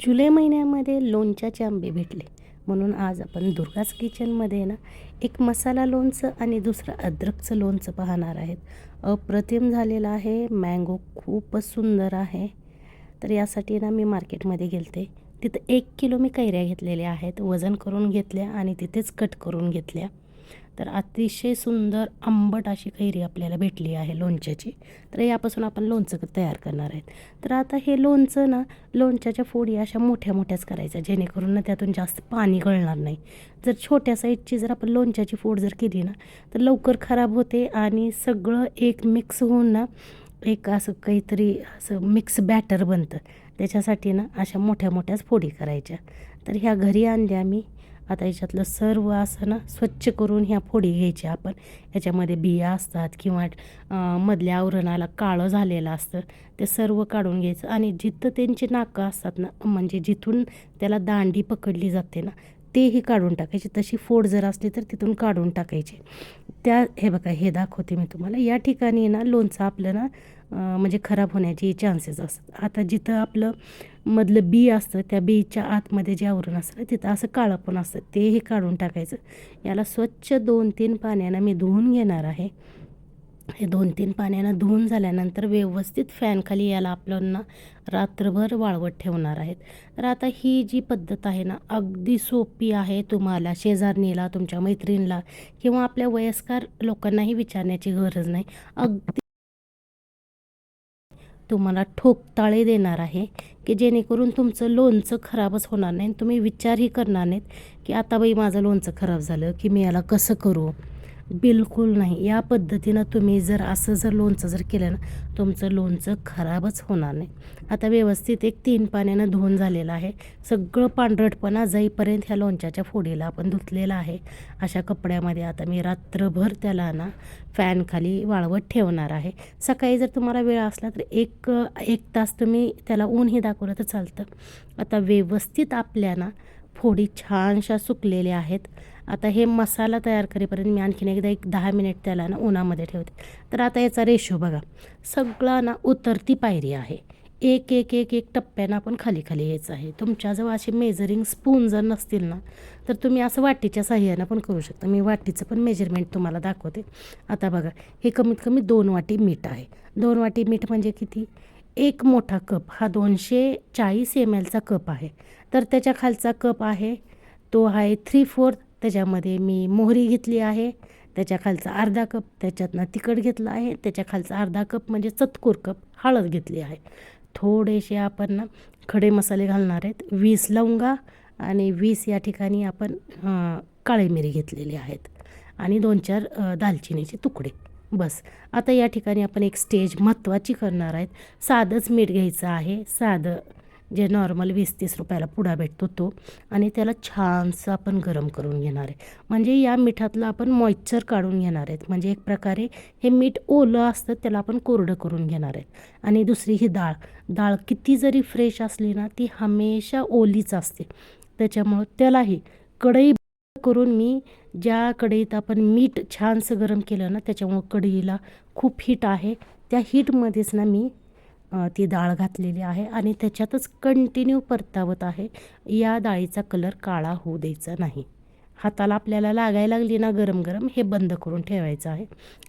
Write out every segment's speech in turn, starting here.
जुलै महिन्यामध्ये लोणच्याचे आंबे भेटले. म्हणून आज आपण दुर्गाच किचनमध्ये ना एक मसाला लोणचं आणि दुसरं अद्रकचं लोणचं पाहणार आहेत. अप्रतिम झालेलं आहे. मँगो खूपच सुंदर आहे. तर यासाठी ना मी मार्केटमध्ये गेलते. तिथं एक किलो मी कैऱ्या घेतलेल्या आहेत. वजन करून घेतल्या आणि तिथेच कट करून घेतल्या. तर अतिशय सुंदर आंबट अशी कैरी आपल्याला भेटली आहे लोणच्याची. तर यापासून आपण लोणचं तयार करणार आहेत. तर आता हे लोणचं ना लोणच्याच्या फोडी अशा मोठ्या मोठ्याच करायच्या जेणेकरून ना त्यातून जास्त पाणी गळणार नाही. जर छोट्या साईजची जर आपण लोणच्याची फोड जर केली ना तर लवकर खराब होते आणि सगळं एक मिक्स होऊन ना एक असं काहीतरी असं मिक्स बॅटर बनतं. त्याच्यासाठी ना अशा मोठ्या मोठ्याच फोडी करायच्या. तर ह्या घरी आणल्या मी. आता याच्यातलं सर्व असं ना स्वच्छ करून ह्या फोडी घ्यायच्या आपण. याच्यामध्ये बिया असतात किंवा मधल्या आवरणाला काळं झालेलं असतं ते सर्व काढून घ्यायचं. आणि जिथं त्यांची नाकं असतात ना म्हणजे जिथून त्याला दांडी पकडली जाते ना तेही काढून टाकायची. तशी फोड जर असली तर तिथून काढून टाकायची. त्या हे बघा हे दाखवते मी तुम्हाला. या ठिकाणी ना लोणचं आपलं ना म्हणजे खराब होण्याची चान्सेस असतात. आता जिथं आपलं मधलं बी असतं त्या बीच्या आतमध्ये जे आवरण असतं ना, तिथं असं काळं पण असतं. तेही काढून टाकायचं. याला स्वच्छ दोन तीन पाण्यानं मी धुवून घेणार आहे. हे दोन तीन पाण्यानं धुवून झाल्यानंतर व्यवस्थित फॅनखाली याला आपल्याला रात्रभर वाळवत ठेवणार आहेत. तर आता ही जी पद्धत आहे ना अगदी सोपी आहे तुम्हाला शेजारणीला तुमच्या मैत्रिणीला किंवा आपल्या वयस्कर लोकांनाही विचारण्याची गरज नाही. अगदी तुम्हाला ठोकताळे देणार आहे की जेणेकरून तुमचं लोणचं खराबच होणार नाही आणि तुम्ही विचारही करणार नाहीत की आता बाई माझं लोणचं खराब झालं की मी याला कसं करू? बिलकुल नाही. या पद्धतीनं तुम्ही जर असं जर लोणचं जर केलं ना तुमचं लोणचं खराबच होणार नाही. आता व्यवस्थित एक तीन पाण्यानं धुवून झालेलं आहे. सगळं पांढरटपणा जाईपर्यंत ह्या लोणच्याच्या फोडीला आपण धुतलेलं आहे. अशा कपड्यामध्ये आता मी रात्रभर त्याला ना फॅनखाली वाळवत ठेवणार आहे. सकाळी जर तुम्हाला वेळ असला तर एक एक तास तुम्ही त्याला ऊनही दाखवलं तर चालतं. आता व्यवस्थित आपल्या ना फोडी छानशा सुकलेल्या आहेत. आता हे मसाला तयार करेपर्यंत मी आणखीन एकदा एक दहा मिनिट त्याला ना उन्हामध्ये ठेवते. तर आता याचा रेशो बघा. सगळा ना उतरती पायरी आहे. एक एक एक एक टप्प्यानं आपण खाली खाली यायचं आहे. तुमच्याजवळ असे मेजरिंग स्पून जर नसतील ना तर तुम्ही असं वाटीच्या साह्यानं पण करू शकता. मी वाटीचं पण मेजरमेंट तुम्हाला दाखवते. आता बघा हे कमीत कमी दोन वाटी मीठ आहे. दोन वाटी मीठ म्हणजे किती? एक मोठा कप हा दोनशे चाळीस एम एलचा कप आहे. तर त्याच्या खालचा कप आहे तो आहे थ्री फोर्थ त्याच्यामध्ये मी मोहरी घेतली आहे त्याच्या खालचा अर्धा कप त्याच्यातनं तिखट घेतलं आहे त्याच्या खालचा अर्धा कप म्हणजे चतकूर कप हळद घेतली आहे. थोडेसे आपण ना खडे मसाले घालणार आहेत वीस लवंगा आणि वीस या ठिकाणी आपण काळी काळे मिरी घेतलेली आहेत आणि दोन चार दालचिनीचे तुकडे. बस. आता या ठिकाणी आपण एक स्टेज महत्त्वाची करणार आहेत. साधंच मीठ घ्यायचं आहे. साधं जे नॉर्मल वीस तीस रुपयाला पुडा भेटतो तो आणि त्याला छानसं आपण गरम करून घेणार आहे. म्हणजे या मिठातलं आपण मॉइश्चर काढून घेणार आहेत. म्हणजे एक प्रकारे हे मीठ ओलं असतं त्याला आपण कोरडं करून घेणार आहेत. आणि दुसरी ही डाळ. डाळ किती जरी फ्रेश असली ना ती हमेशा ओलीच असते. त्याच्यामुळं त्यालाही कढई करून मी ज्या कढईत आपण मीठ छानसं गरम केलं ना त्याच्यामुळं कढईला खूप हीट आहे. त्या हीटमध्येच ना मी ती डाळ घातलेली आहे आणि त्याच्यातच कंटिन्यू परतावत आहे. या डाळीचा कलर काळा होऊ द्यायचा नाही. हाताला आपल्याला लागायला लागली ना गरम गरम हे बंद करून ठेवायचं आहे.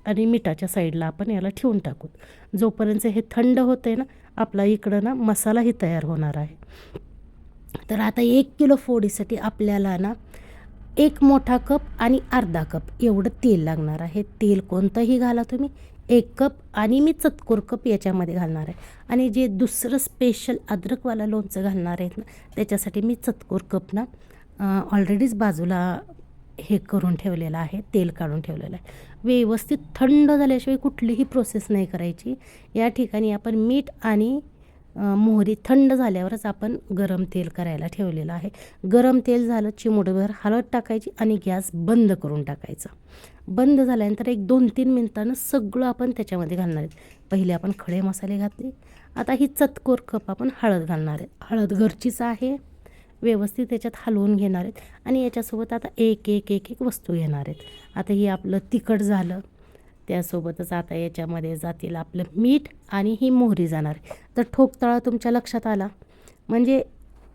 आणि मिठाच्या साईडला आपण याला ठेवून टाकू. जोपर्यंत हे थंड होते ना आपला इकडं ना मसालाही तयार होणार आहे. तर आता एक किलो फोडीसाठी आपल्याला ना एक मोठा कप आणि अर्धा कप एवढं तेल लागणार आहे. तेल कोणतंही घाला तुम्ही. एक कप आणि मी चतकोर कप याच्यामध्ये घालणार आहे. आणि जे दुसरं स्पेशल अद्रकवाला लोणचं घालणार आहेत ना त्याच्यासाठी मी चतकोर कप ना ऑलरेडीच बाजूला हे करून ठेवलेलं आहे तेल काढून ठेवलेलं आहे. व्यवस्थित थंड झाल्याशिवाय कुठलीही प्रोसेस नाही करायची. या ठिकाणी आपण मीठ आणि मोहरी थंड झाल्यावरच आपण गरम तेल करायला ठेवलेलं आहे. गरम तेल झालं चिमूटभर हळद टाकायची आणि गॅस बंद करून टाकायचा. बंद झाल्यानंतर एक दोन तीन मिनटानं सगळं आपण त्याच्यामध्ये घालणार आहेत पहिले आपण खडे मसाले घातले. आता ही चतकोर कप आपण हळद घालणार आहे. हळद घरचीच आहे. व्यवस्थित त्याच्यात हलवून घेणार आहेत आणि याच्यासोबत आता एक एक एक एक वस्तू घेणार आहेत. आता हे आपलं तिखट झालं. त्यासोबतच आता याच्यामध्ये जातील आपलं मीठ आणि ही मोहरी जाणार आहे. तर ठोकताळा तुमच्या लक्षात आला? म्हणजे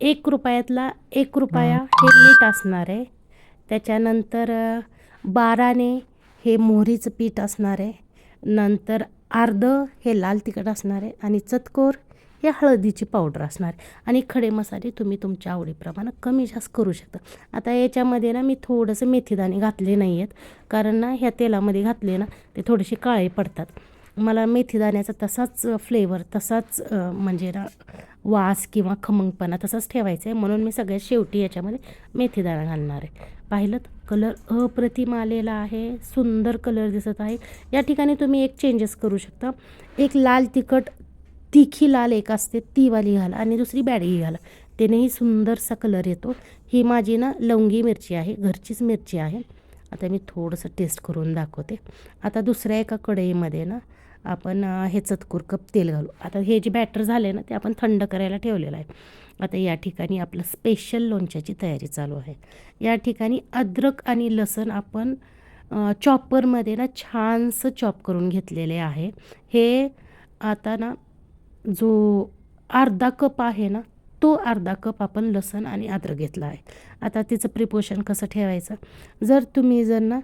एक रुपयातला एक रुपया हे. मीठ असणार आहे. त्याच्यानंतर बाराने हे मोहरीचं पीठ असणार आहे. नंतर अर्ध हे लाल तिखट असणार आहे आणि चतकोर हे हळदीची पावडर असणार आहे. आणि खडे मसाले तुम्ही तुमच्या आवडीप्रमाणे कमी जास्त करू शकता. आता याच्यामध्ये ना मी थोडंसं मेथीदाणे घातले नाही आहेत कारण ना ह्या तेलामध्ये घातले ना ते थोडेसे काळे पडतात. मला मेथीदाण्याचा तसाच फ्लेवर तसाच म्हणजे ना वास किंवा खमंगपणा तसाच ठेवायचा आहे म्हणून मी सगळ्यात शेवटी याच्यामध्ये मेथीदाणा घालणार आहे. पाहिलं कलर अप्रतिम आलेला आहे सुंदर कलर दिसत आहे. या ठिकाणी तुम्ही एक चेंजेस करू शकता. एक लाल तिखट तिखी लाल एक असते ती वाली घाला आणि दुसरी बॅडगी घाला. त्यानेही सुंदरसा कलर येतो. ही माझी ना लवंगी मिरची आहे घरचीच मिरची आहे. आता मी थोडंसं टेस्ट करून दाखवते. आता दुसऱ्या एका कढईमध्ये ना आपण हे चतकूर कप तेल घालू. आता हे जे बॅटर झाले ना ते आपण थंड करायला ठेवलेलं आहे. आता या ठिकाणी आपलं स्पेशल लोणच्याची तयारी चालू आहे. या ठिकाणी अद्रक आणि लसण आपण चॉपरमध्ये ना छानसं चॉप करून घेतलेले आहे. हे आता ना जो अर्धा कप आहे ना तो अर्धा कप आपण लसण आणि अद्रक घेतला आहे. आता तिचं प्रिपोशन कसं ठेवायचं? जर तुम्ही जर ना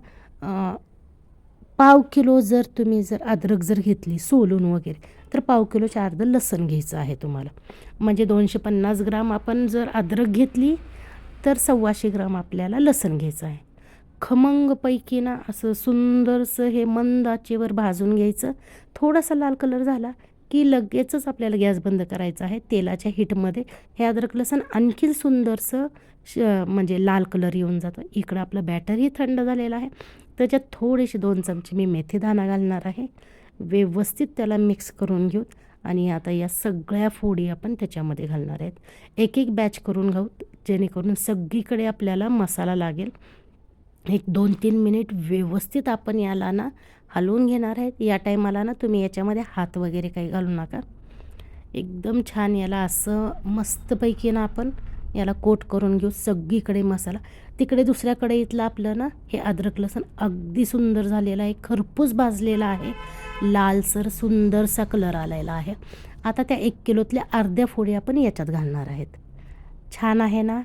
पाव किलो जर तुम्ही जर अद्रक जर घेतली सोलून वगैरे तर पाव किलोच्या अर्धं लसण घ्यायचं आहे तुम्हाला. म्हणजे दोनशे पन्नास ग्राम आपण जर अद्रक घेतली तर सव्वाशे ग्राम आपल्याला लसण घ्यायचं आहे. खमंगपैकी ना असं सुंदरसं हे मंद आचेवर भाजून घ्यायचं. थोडासा लाल कलर झाला की लगेचच आपल्याला गॅस बंद करायचा आहे तेलाच्या हिटमध्ये. हे अद्रक लसण आणखीन सुंदरसं श म्हणजे लाल कलर येऊन जातं. इकडं आपलं बॅटरही थंड झालेलं आहे. त्याच्यात थोडेसे दोन चमचे मी मेथीदाणा घालणार आहे व्यवस्थित त्याला मिक्स करून घेऊ आणि आता या सगळ्या फोडी आपण त्याच्यामध्ये घालणार आहेत. एक एक बॅच करून घेऊ जेणेकरून सगळीकडे आपल्याला मसाला लागेल. एक दोन तीन मिनिट व्यवस्थित आपण याला ना हलवून घेणार आहेत. या टायमाला ना तुम्ही याच्यामध्ये हात वगैरे काही घालू नका. एकदम छान याला असं मस्तपैकी ना आपण याला कोट करून घेऊ सगळीकडे मसाला. तिकडे दुसऱ्याकडे इथलं आपलं ना हे अद्रक लसण अगदी सुंदर झालेलं आहे. खरपूस भाजलेला आहे. लालसर सुंदरसा कलर आलेला आहे. आता त्या एक किलोतल्या अर्ध्या फोडी आपण याच्यात घालणार आहेत. छान आहे ना?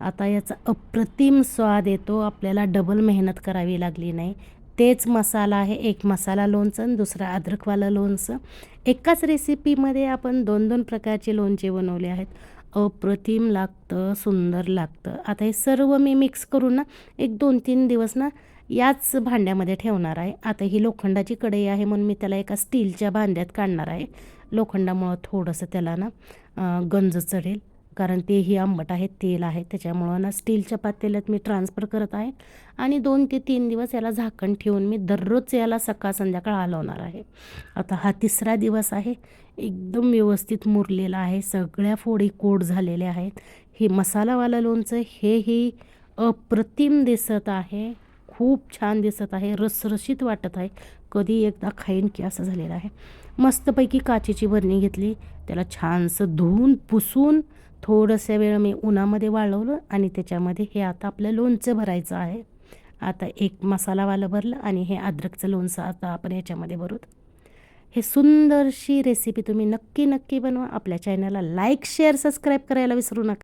आता याचा अप्रतिम स्वाद येतो. आपल्याला डबल मेहनत करावी लागली नाही. तेच मसाला आहे. एक मसाला लोणचं आणि दुसरा अद्रकवालं लोणचं. एकाच रेसिपीमध्ये आपण दोन दोन प्रकारचे लोणचे बनवले आहेत. अप्रतिम लागतं सुंदर लागतं. आता हे सर्व मी मिक्स करून ना एक दोन तीन दिवस ना याच भांड्यामध्ये ठेवणार आहे. आता ही लोखंडाची कढई आहे म्हणून मी त्याला एका स्टीलच्या भांड्यात काढणार आहे. लोखंडामुळं थोडंसं त्याला ना गंज चढेल. कारण तेही आंबट आहे तेल आहे. त्याच्यामुळं ना स्टीलच्या पातेल्यात मी ट्रान्सफर करत आहे. आणि दोन ते तीन दिवस याला झाकण ठेवून मी दररोज याला सकाळ संध्याकाळ हलवणार आहे. आता हा तिसरा दिवस आहे. एकदम व्यवस्थित मुरलेला आहे. सगळ्या फोडी कोड झालेल्या आहेत. हे मसालावाला लोणचं हेही अप्रतिम दिसत आहे. खूप छान दिसत आहे. रसरशीत वाटत आहे. कधी एकदा खाईन की असं झालेलं आहे. मस्तपैकी काचेची भरणी घेतली. त्याला छानसं धुवून पुसून थोडंसं वेळ मी उन्हामध्ये वाळवलं आणि त्याच्यामध्ये हे आता आपलं लोणचं भरायचं आहे. आता एक मसालावालं भरलं आणि हे अद्रकचं लोणचं आता आपण याच्यामध्ये भरूत हे सुंदरशी रेसिपी तुम्ही नक्की नक्की बनवा. आपल्या चॅनलला लाईक शेअर सबस्क्राईब करायला विसरू नका.